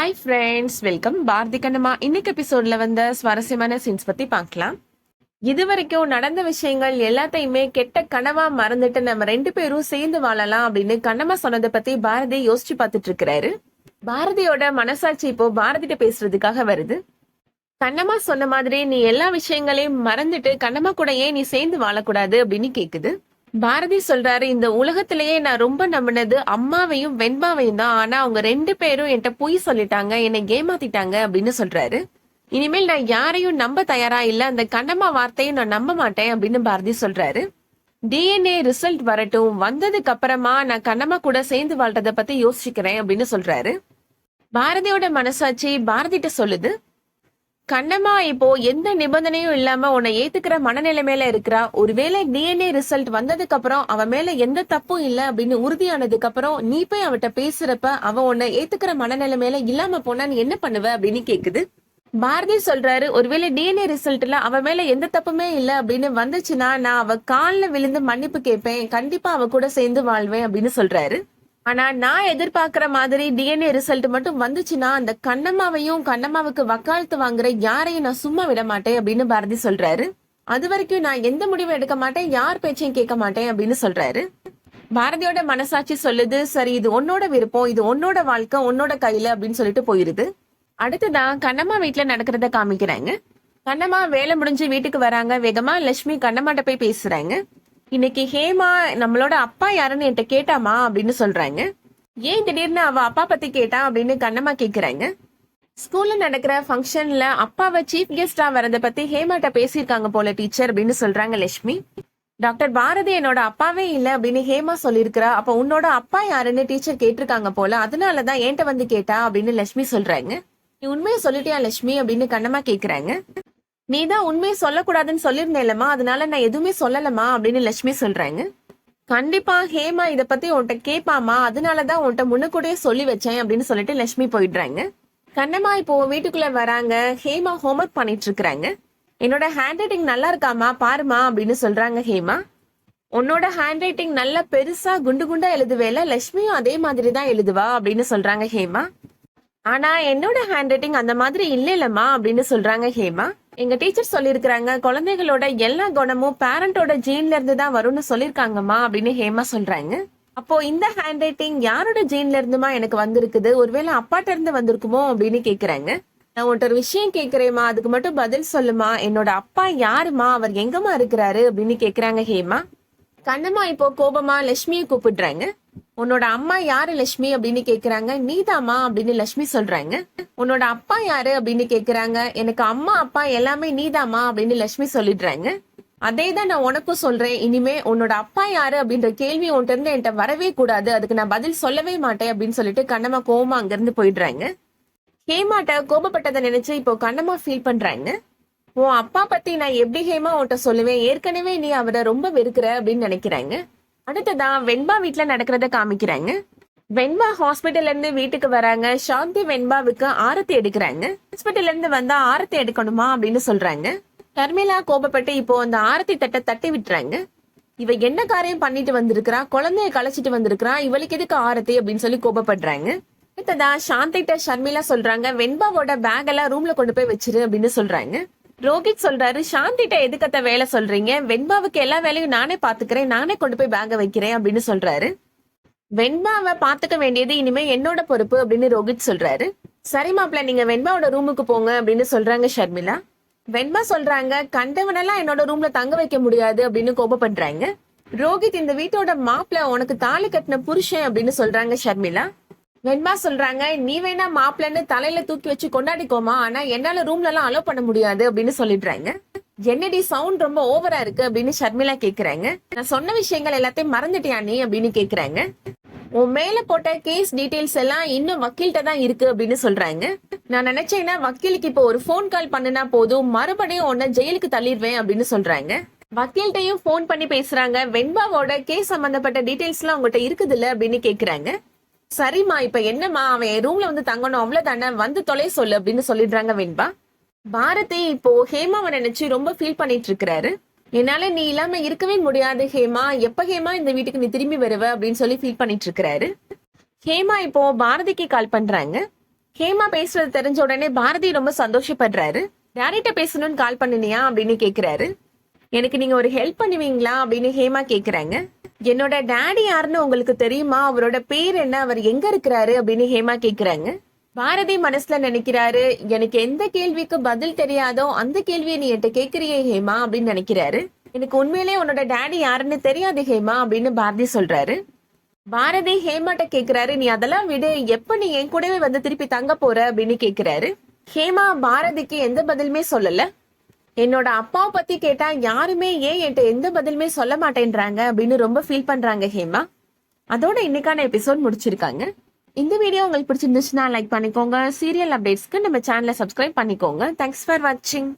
Hi friends welcome Bharathi Kannamma இன்னைக்கு எபிசோட்ல வந்த சுவாரஸ்யமான சீன்ஸ் பத்தி பார்க்கலாம் இது வரைக்கும் நடந்த விஷயங்கள் எல்லாத்தையுமே கெட்ட கனவா மறந்துட்டு நம்ம ரெண்டு பேரும் சேர்ந்து வாழலாம் அப்படின்னு கண்ணம்மா சொன்னதை பத்தி பாரதி யோசிச்சு பார்த்துட்டு இருக்கிறாரு. பாரதியோட மனசாட்சி இப்போ பாரதிட்ட பேசுறதுக்காக வருது. கண்ணம்மா சொன்ன மாதிரி நீ எல்லா விஷயங்களையும் மறந்துட்டு கண்ணம்மா கூட ஏன் நீ சேர்ந்து வாழக்கூடாது அப்படின்னு கேக்குது. பாரதி சொல்றாரு இந்த உலகத்திலேயே நான் ரொம்ப நம்பினது அம்மாவையும் வெண்பாவையும் தான். ஆனா அவங்க ரெண்டு பேரும் என்கிட்ட பொய் சொல்லிட்டாங்க என்னை ஏமாத்திட்டாங்க அப்படின்னு சொல்றாரு. இனிமேல் நான் யாரையும் நம்ப தயாரா இல்ல அந்த கண்ணம்மா வார்த்தையை நான் நம்ப மாட்டேன் அப்படின்னு பாரதி சொல்றாரு. டிஎன்ஏ ரிசல்ட் வரட்டும். வந்ததுக்கு அப்புறமா நான் கண்ணம்மா கூட சேர்ந்து வாழ்றத பத்தி யோசிக்கிறேன் அப்படின்னு சொல்றாரு. பாரதியோட மனசாட்சி பாரதிட்ட சொல்லுது. கண்ணம்மா இப்போ எந்த நிபந்தனையும் இல்லாம உன்னை ஏத்துக்கிற மனநிலைமையில இருக்கிறா. ஒருவேளை டிஎன்ஏ ரிசல்ட் வந்ததுக்கு அப்புறம் அவ மேல எந்த தப்பும் இல்ல அப்படின்னு உறுதியானதுக்கு அப்புறம் நீ போய் அவட்ட பேசுறப்ப அவ உன்னை ஏத்துக்கிற மனநிலைமையில இல்லாம போனா நீ என்ன பண்ணுவ அப்படின்னு கேக்குது. பாரதி சொல்றாரு ஒருவேளை டிஎன்ஏ ரிசல்ட்ல அவ மேல எந்த தப்புமே இல்ல அப்படின்னு வந்துச்சுன்னா நான் அவ காலில் விழுந்து மன்னிப்பு கேட்பேன் கண்டிப்பா அவ கூட சேர்ந்து வாழ்வேன் அப்படின்னு சொல்றாரு. ஆனா நான் எதிர்பார்க்கிற மாதிரி டிஎன்ஏ ரிசல்ட் மட்டும் வந்துச்சுன்னா அந்த கண்ணம்மாவையும் கண்ணம்மாவுக்கு வக்காலத்து வாங்குற யாரையும் நான் சும்மா விட மாட்டேன் அப்படின்னு பாரதி சொல்றாரு. அது வரைக்கும் நான் எந்த முடிவும் எடுக்க மாட்டேன் யார் பேச்சையும் கேட்க மாட்டேன் அப்படின்னு சொல்றாரு. பாரதியோட மனசாட்சி சொல்லுது சரி இது உன்னோட விருப்பம் இது உன்னோட வாழ்க்கை உன்னோட கையில அப்படின்னு சொல்லிட்டு போயிருது. அடுத்ததான் கண்ணம்மா வீட்டுல நடக்கிறத காமிக்கிறாங்க. கண்ணம்மா வேலை முடிஞ்சு வீட்டுக்கு வராங்க வேகமா லட்சுமி கண்ணம்மாட்ட போய் பேசுறாங்க. இன்னைக்கு ஹேமா நம்மளோட அப்பா யாருன்னு என்கிட்ட கேட்டாமா அப்படின்னு சொல்றாங்க. ஏன் திடீர்னு அவ அப்பா பத்தி கேட்டா அப்படின்னு கண்ணம்மா கேக்குறாங்க. ஸ்கூல்ல நடக்கிற ஃபங்க்ஷன்ல அப்பாவை சீஃப் கெஸ்டா வரத பத்தி ஹேமாட்ட பேசியிருக்காங்க போல டீச்சர் அப்படின்னு சொல்றாங்க லட்சுமி. டாக்டர் பாரதி என்னோட அப்பாவே இல்ல அப்படின்னு ஹேமா சொல்லியிருக்கிறா. அப்ப உன்னோட அப்பா யாருன்னு டீச்சர் கேட்டிருக்காங்க போல அதனாலதான் என்கிட்ட வந்து கேட்டா அப்படின்னு லட்சுமி சொல்றாங்க. நீ உண்மையை சொல்லிட்டியா லட்சுமி அப்படின்னு கண்ணம்மா கேக்குறாங்க. நீ தான் உண்மையை சொல்லக்கூடாதுன்னு சொல்லியிருந்தேலமா அதனால நான் எதுவுமே சொல்லலமா அப்படின்னு லட்சுமி சொல்றாங்க. கண்டிப்பா ஹேமா இத பத்தி உன்கிட்ட கேட்பாமா அதனாலதான் உன்கிட்ட முன்னக்கூடயே சொல்லி வச்சேன் அப்படின்னு சொல்லிட்டு லட்சுமி போயிடுறாங்க. கண்ணம்மா இப்போ வீட்டுக்குள்ள வராங்க. ஹேமா ஹோம்ஒர்க் பண்ணிட்டு இருக்கிறாங்க. என்னோட ஹேண்ட் ரைட்டிங் நல்லா இருக்காமா பாருமா அப்படின்னு சொல்றாங்க ஹேமா. உன்னோட ஹேண்ட் ரைட்டிங் நல்லா பெருசா குண்டு குண்டா எழுதுவேல லட்சுமியும் அதே மாதிரி தான் எழுதுவா அப்படின்னு சொல்றாங்க ஹேமா. ஆனா என்னோட ஹேண்ட் ரைட்டிங் அந்த மாதிரி இல்லைல்லம்மா அப்படின்னு சொல்றாங்க ஹேமா. எங்க டீச்சர் சொல்லியிருக்கிறாங்க குழந்தைகளோட எல்லா குணமும் பேரண்டோட ஜீன்ல இருந்து தான் வரும்னு சொல்லியிருக்காங்கம்மா அப்படின்னு ஹேமா சொல்றாங்க. அப்போ இந்த ஹேண்ட் ரைட்டிங் யாரோட ஜீன்ல இருந்துமா எனக்கு வந்திருக்குது? ஒருவேளை அப்பாட்ட இருந்து வந்திருக்குமோ அப்படின்னு கேக்குறாங்க. நான் உன்ட்ட ஒரு விஷயம் கேக்குறேம்மா அதுக்கு மட்டும் பதில் சொல்லுமா. என்னோட அப்பா யாருமா அவர் எங்கம்மா இருக்கிறாரு? அப்படின்னு கேக்குறாங்க ஹேமா. கண்ணம்மா இப்போ கோபமா லட்சுமியை கூப்பிடுறாங்க. உன்னோட அம்மா யாரு லட்சுமி அப்படின்னு கேக்குறாங்க. நீதாம்மா அப்படின்னு லட்சுமி சொல்றாங்க. உன்னோட அப்பா யாரு அப்படின்னு கேக்குறாங்க. எனக்கு அம்மா அப்பா எல்லாமே நீதாம்மா அப்படின்னு லட்சுமி சொல்லிடுறாங்க. அதே தான் நான் உனக்கும் சொல்றேன். இனிமே உன்னோட அப்பா யாரு அப்படின்ற கேள்வி உன்கிட்ட இருந்து என்கிட்ட வரவே கூடாது. அதுக்கு நான் பதில் சொல்லவே மாட்டேன் அப்படின்னு சொல்லிட்டு கண்ணம்மா கோவமா அங்கிருந்து போயிடுறாங்க. ஹேமாட்ட கோபப்பட்டதை நினைச்சு இப்போ கண்ணம்மா ஃபீல் பண்றாங்க. உன் அப்பா பத்தி நான் எப்படி ஹேமா உன்கிட்ட சொல்லுவேன்? ஏற்கனவே நீ அவரை ரொம்ப வெறுக்கிற அப்படின்னு நினைக்கிறாங்க. அடுத்ததான் வெண்பா வீட்டில் நடக்கிறத காமிக்கிறாங்க. வெண்பா ஹாஸ்பிட்டல்ல இருந்து வீட்டுக்கு வராங்க. சாந்தி வெண்பாவுக்கு ஆரத்தி எடுக்கிறாங்க. ஹாஸ்பிட்டல்ல இருந்து வந்தா ஆரத்தி எடுக்கணுமா அப்படின்னு சொல்றாங்க. தர்மிளா கோபப்பட்டு இப்போ அந்த ஆரத்தி தட்டை தட்டி விட்டுறாங்க. இவ என்ன காரியம் பண்ணிட்டு வந்திருக்கிறா? குழந்தைய கலைச்சிட்டு வந்திருக்கிறா? இவளுக்கு எதுக்கு ஆரத்தி அப்படின்னு சொல்லி கோபப்படுறாங்க. அடுத்ததா சாந்திட்ட ஷர்மிளா சொல்றாங்க வெண்பாவோட பேக் எல்லாம் ரூம்ல கொண்டு போய் வச்சிரு அப்படின்னு சொல்றாங்க. ரோஹித் சொல்றாரு சாந்திட்ட எதுக்கத்த வேலை சொல்றீங்க? வெண்பாவுக்கு எல்லா வேலையும் நானே பாத்துக்கிறேன் நானே கொண்டு போய் பேங்க வைக்கிறேன் அப்படின்னு சொல்றாரு. வெண்பாவை பாத்துக்க வேண்டியது இனிமே என்னோட பொறுப்பு அப்படின்னு ரோஹித் சொல்றாரு. சரி மாப்பிள்ள நீங்க வெண்பாவோட ரூமுக்கு போங்க அப்படின்னு சொல்றாங்க ஷர்மிளா. வெண்பா சொல்றாங்க கண்டவனெல்லாம் என்னோட ரூம்ல தங்க வைக்க முடியாது அப்படின்னு கோபப்படுறாங்க ரோஹித் இந்த வீட்டோட மாப்பிள்ள உனக்கு தாலி கட்டின புருஷன் அப்படின்னு சொல்றாங்க ஷர்மிளா. வெண்மா சொல்றாங்க நீ வேணா மாப்பிள்ளன்னு தலையில தூக்கி வச்சு கொண்டாடிக்கோமா ஆனா என்னால ரூம்ல எல்லாம் அலோ பண்ண முடியாது அப்படின்னு சொல்லிடுறாங்க. என்னடி சவுண்ட் ரொம்ப ஓவரா இருக்கு அப்படின்னு ஷர்மிளா கேக்குறாங்க. நான் சொன்ன விஷயங்கள் எல்லாத்தையும் மறந்துட்டியா நீ? அப்படின்னு கேக்குறாங்க. உன் மேல போட்ட கேஸ் டீடைல்ஸ் எல்லாம் இன்னும் வக்கீல்கிட்ட தான் இருக்கு அப்படின்னு சொல்றாங்க. நான் நினைச்சேன்னா வக்கீலுக்கு இப்போ ஒரு ஃபோன் கால் பண்ணுனா போதும் மறுபடியும் உன்னை ஜெயிலுக்கு தள்ளிடுவேன் அப்படின்னு சொல்றாங்க. வக்கீல்கிட்டையும் ஃபோன் பண்ணி பேசுறாங்க. வெண்பாவோட கேஸ் சம்பந்தப்பட்ட டீடைல்ஸ் எல்லாம் உங்ககிட்ட இருக்குதுல்ல அப்படின்னு கேக்குறாங்க. சரிம்மா இப்ப என்னம்மா அவன் என் ரூம்ல வந்து தங்கணும் அவ்வளவுதானே வந்து தொலை சொல்லு அப்படின்னு சொல்லிடுறாங்க வெண்பா. பாரதி இப்போ ஹேமாவை நினைச்சு ரொம்ப ஃபீல் பண்ணிட்டு இருக்கிறாரு. என்னால நீ இல்லாம இருக்கவே முடியாது ஹேமா. எப்ப ஹேமா இந்த வீட்டுக்கு நீ திரும்பி வருவ அப்படின்னு சொல்லி ஃபீல் பண்ணிட்டு இருக்கிறாரு. ஹேமா இப்போ பாரதிக்கு கால் பண்றாங்க. ஹேமா பேசுறது தெரிஞ்ச உடனே பாரதி ரொம்ப சந்தோஷப்படுறாரு. டேடிட்ட பேசணும்னு கால் பண்ணினியா அப்படின்னு கேக்குறாரு. எனக்கு நீங்க ஒரு ஹெல்ப் பண்ணுவீங்களா அப்படின்னு ஹேமா கேக்குறாங்க. என்னோட டேடி யாருன்னு உங்களுக்கு தெரியுமா? அவரோட பேர் என்ன? அவர் எங்க இருக்கிறாரு? அப்படின்னு ஹேமா கேக்குறாங்க. பாரதி மனசுல நினைக்கிறாரு எனக்கு எந்த கேள்விக்கு பதில் தெரியாதோ அந்த கேள்வியை நீ என்கிட்ட கேக்குறியே ஹேமா அப்படின்னு நினைக்கிறாரு. எனக்கு உண்மையிலேயே உன்னோட டேடி யாருன்னு தெரியாது ஹேமா அப்படின்னு பாரதி சொல்றாரு. பாரதி ஹேமாட்ட கேக்குறாரு நீ அதெல்லாம் விடு. எப்ப நீ என் கூடவே வந்து திருப்பி தங்க போற? அப்படின்னு கேக்குறாரு. ஹேமா பாரதிக்கு எந்த பதிலுமே சொல்லல. என்னோட அப்பாவை பத்தி கேட்டா யாருமே ஏன் என்கிட்ட எந்த பதிலுமே சொல்ல மாட்டேன்றாங்க அப்படின்னு ரொம்ப ஃபீல் பண்றாங்க ஹேமா. அதோட இன்னைக்கான எபிசோட் முடிச்சிருக்காங்க. இந்த வீடியோ உங்களுக்கு பிடிச்சிருந்துச்சுன்னா லைக் பண்ணிக்கோங்க. சீரியல் அப்டேட்ஸ்க்கு நம்ம சேனலை சப்ஸ்கிரைப் பண்ணிக்கோங்க. தேங்க்ஸ் ஃபார் வாட்சிங்